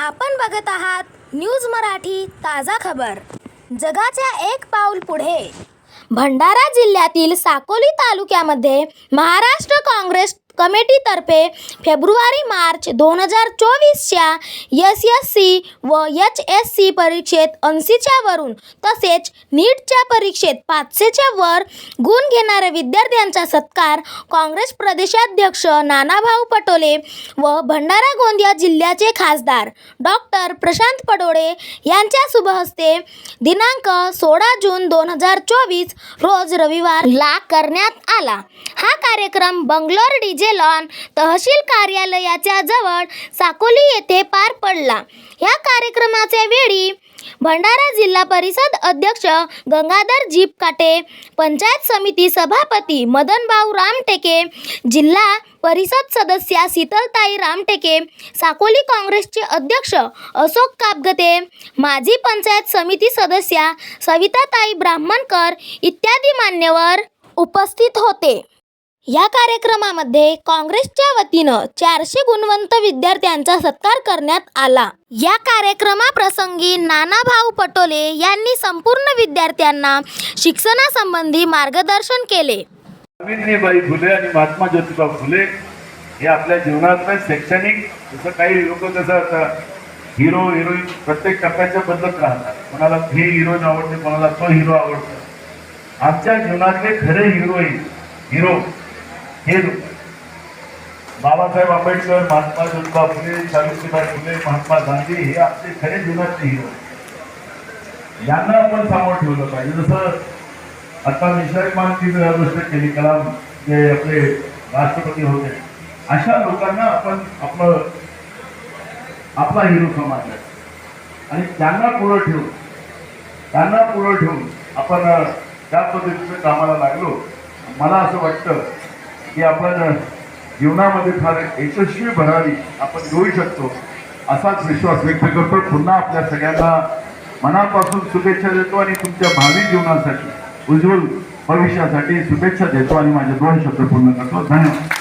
आपण बघत आहात न्यूज मराठी ताजा खबर. जगाच्या एक पाऊल पुढे. भंडारा जिल्ह्यातील साकोली तालुक्यामध्ये महाराष्ट्र काँग्रेस कमिटीतर्फे फेब्रुवारी मार्च दोन हजार चोवीसच्या एस एस सी व एच एस सी परीक्षेत ऐंशीच्या वरून तसेच नीटच्या परीक्षेत पाचशेच्या वर गुण घेणाऱ्या विद्यार्थ्यांचा सत्कार काँग्रेस प्रदेशाध्यक्ष नानाभाऊ पटोले व भंडारा गोंदिया जिल्ह्याचे खासदार डॉक्टर प्रशांत पडोळे यांच्या शुभहस्ते दिनांक सोळा जून दोन हजार चोवीस रोज रविवार ला करण्यात आला. हा कार्यक्रम बंगलोर डी जेलॉन तहसील कार्यालयाच्या जवळ साकोली येथे पार पडला. या कार्यक्रमाच्या वेळी भंडारा जिल्हा परिषद अध्यक्ष गंगाधर जीप काटे पंचायत समिती सभापती मदनभाऊ रामटेके जिल्हा परिषद सदस्या शीतलताई रामटेके साकोली काँग्रेसचे अध्यक्ष अशोक कापगते माजी पंचायत समिती सदस्या सविताताई ब्राह्मणकर इत्यादी मान्यवर उपस्थित होते. या कार्यक्रमामध्ये काँग्रेसच्या वतीनं चारशे गुणवंत विद्यार्थ्यांचा सत्कार करण्यात आला. या कार्यक्रमाप्रसंगी नानाभाऊ पटोले यांनी संपूर्ण विद्यार्थ्यांना शिक्षणासंबंधी मार्गदर्शन केले. सावित्रीबाई फुले आणि महात्मा ज्योतिबा फुले हे आपल्या जीवनातलं शैक्षणिक जसं काही लोक जसं आता हिरो हिरोईन प्रत्येक टप्प्याच्या बदलत राहतात. कोणाला हे हिरोईन आवडते कोणाला तो हिरो आवडतो. आमच्या जीवनातले खरे हिरोईन हिरो हे लोक. बाबासाहेब आंबेडकर महात्मा ज्योतिबा फुले सावित्रीबाई फुले महात्मा गांधी हे आपले खरे जीवनातले हिरो. यांना आपण समोर ठेवलं पाहिजे. जसं आता मिसाईल मानची गोष्ट केली कलाम जे आपले राष्ट्रपती होते अशा लोकांना आपण आपलं आपला हिरो समजला. आणि त्यांना पुढं ठेवून त्यांना पुढं ठेवून आपण त्या पद्धतीचं कामाला लागलो. मला असं वाटतं की आपण जीवनामध्ये फार यशस्वी भरारी आपण घेऊ शकतो असाच विश्वास व्यक्त करतो. पुन्हा आपल्या सगळ्यांना मनापासून शुभेच्छा देतो आणि तुमच्या भावी जीवनासाठी उज्ज्वल भविष्यासाठी शुभेच्छा देतो आणि माझे दोन शब्द पूर्ण करतो. धन्यवाद.